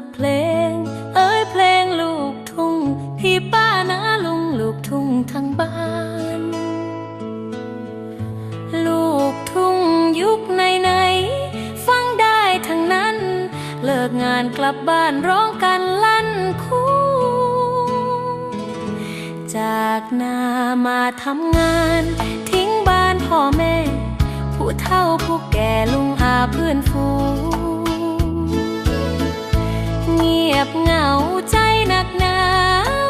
ับเพลง เอ้ยเพลงลูกทุ่งพี่ป้านะลุงลูกทุ่งทั้งบ้าน ลูกทุ่งยุคไหนไหนฟังได้ทั้งนั้น เลิกงานกลับบ้านร้องกันลั่นคู่ จากนามาทำงาน ทิ้งบ้านพ่อแม่ ผู้เฒ่าผู้แก่ลุงอาเพื่อนฟู บเหงาใจหนักหนา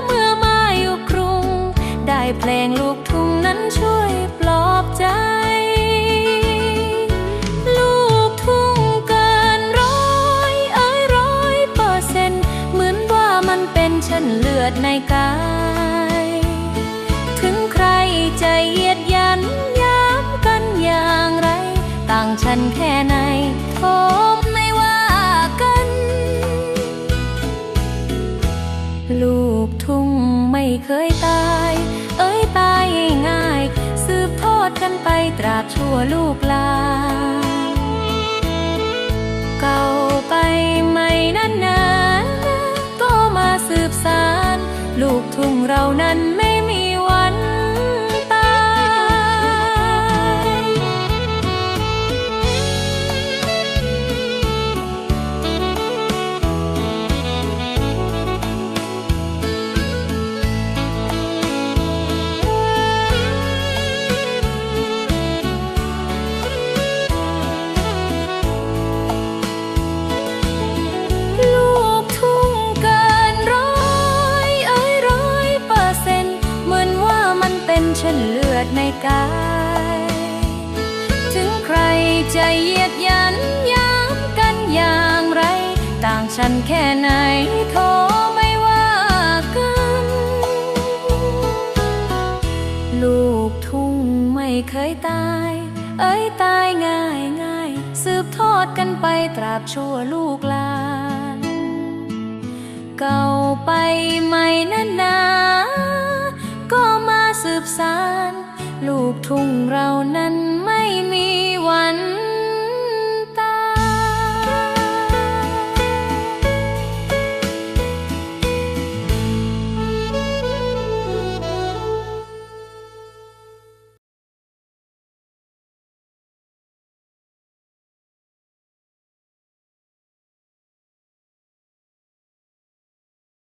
เมื่อมาอยู่กรุง ได้เพลงลูกทุ่งนั้นช่วยปลอบใจลูกทุ่งเกินร้อยเอ่ยร้อยเปอร์เซ็นเหมือนว่ามันเป็นเช่นเลือดในกาย ถึงใครจะเยียดยันย้ำกันอย่างไร ต่างฉันแค่ เคยตาย เอ้ยตายง่ายๆสืบทอดกันไปตราบชั่วลูกหลานเก่าไปไม่นานนานๆก็มาสืบสารลูกทุ่งเรานั้นไม่ มันเลือดในกาย ถึงใครจะเยียดยันย้ำกันอย่างไร ต่างฉันแค่ไหนโทไม่ว่ากัน ลูกทุ่งไม่เคยตาย เอ้ยตายง่ายง่าย สืบทอดกันไปตราบชั่วลูกหลาน เก่าไป ทุ่งเรานั้นม